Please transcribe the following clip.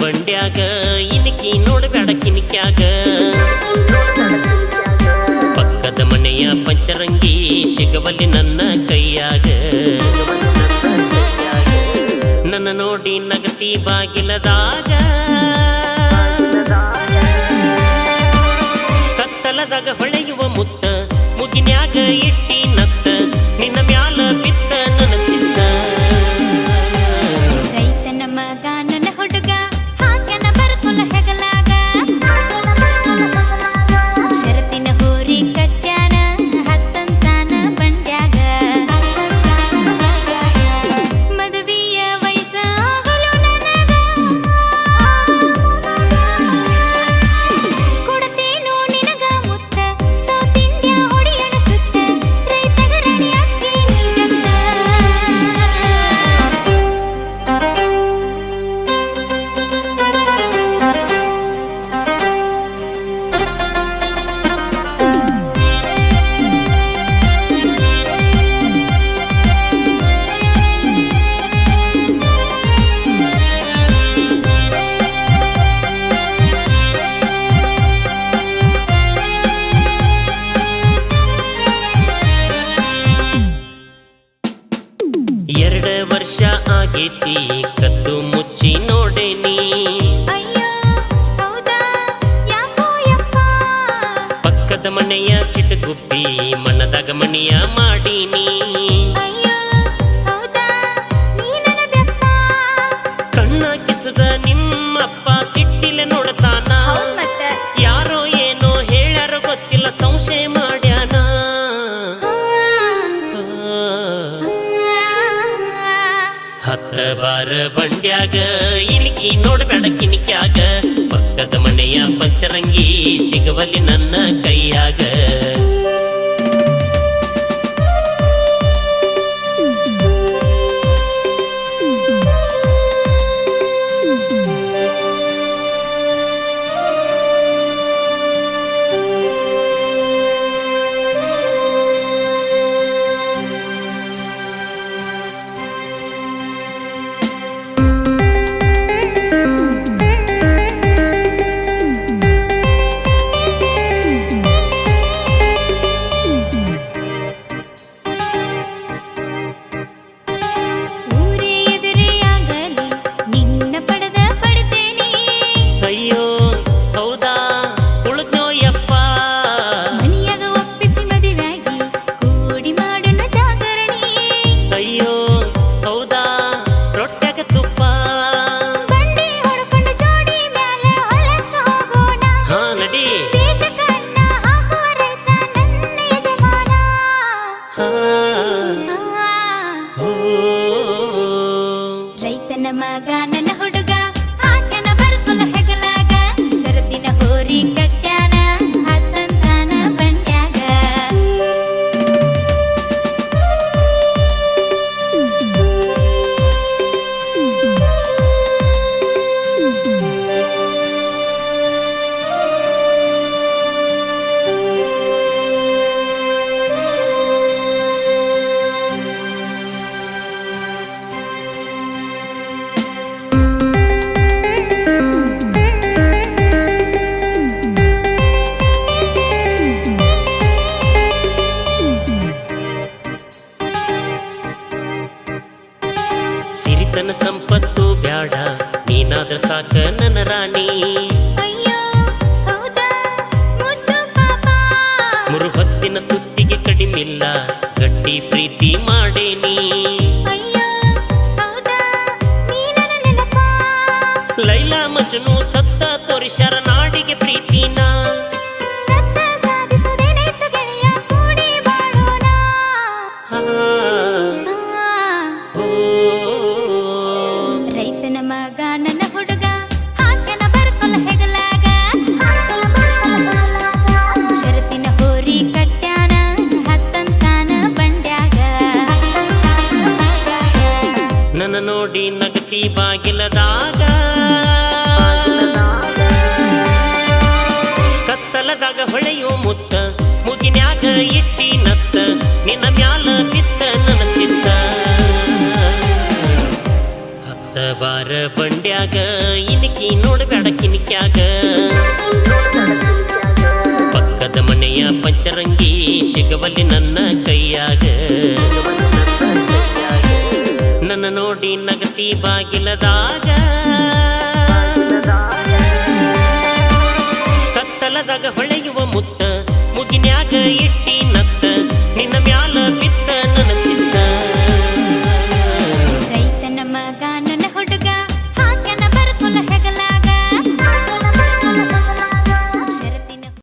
ಬಂಡ್ಯಾಗ, ಇನಕಿ ನೋಡಬೇಡ ಕಿನಿಕ್ಯಾಗ. ಪಕ್ಕದ ಮನೆಯ ಪಂಚರಂಗಿ ಸಿಗವಲ್ಲಿ ನನ್ನ ಕೈಯಾಗ. ನನ್ನ ನೋಡಿ ನಗತಿ ಬಾಗಿಲದಾಗ. ಕತ್ತಲದಾಗ ಹೊಳೆಯುವ ಮುತ್ತ ಮುಗಿನ್ಯಾಗ ಇಟ್ಟು ಆಗೇತಿ ಕದ್ದು ಮುಚ್ಚಿ ನೋಡೇನಿ ಪಕ್ಕದ ಮನೆಯ ಚಿಟಗುಪ್ಪಿ ಮನದಾಗ ಮನೆಯ ಮಾಡೀನಿ ಕಣ್ಣ ಕಿಸದ ನಿಮ್ಮಪ್ಪ. ಬಾರ ಬಂಡ್ಯಾಗ ಇನ್ಕಿ ನೋಡ್ಬೇಡ ಕಿನಿಕ್ಯಾಗ ಪಕ್ಕದ ಮನೆಯ ಪಂಚರಂಗಿ ಸಿಗವಲ್ಲಿ ನನ್ನ ಕೈಯಾಗ. ಆತನ ಸಂಪತ್ತು ಬ್ಯಾಡ ನೀನಾದ ಸಾಕ ನನ್ನ ರಾಣಿ ಮುರು ಹೊತ್ತಿನ ತುತ್ತಿಗೆ ಕಡಿಮಿಲ್ಲ ಗಟ್ಟಿ ಪ್ರೀತಿ ಮಾಡೇನಿ. ಲೈಲಾ ಮಜನು ಸತ್ತ ತೋರಿ ಶರನಾಡಿಗೆ ಪ್ರೀತಿ. ಇಟ್ಟಿನತ್ತ ನಿನ್ನ ಮ್ಯಾಲ ಬಿತ್ತ ನನ್ನ ಚಿತ್ತ. ಹತ್ತ ಬಾರ ಬಂಡ್ಯಾಗ ಇನ್ಕಿ ನೋಡಬೇಡ ಕಿನಿಕ್ಯಾಗ. ಪಕ್ಕದ ಮನೆಯ ಪಂಚರಂಗಿ ಸಿಗವಲ್ಲಿ ನನ್ನ ಕೈಯಾಗ. ನನ್ನ ನೋಡಿ ನಗತಿ ಬಾಗಿಲದಾಗ. ಕತ್ತಲದಾಗ ಹೊಳೆ ಮೂಗಿನ್ಯಾಗ ಇಟ್ಟಿ ನಗು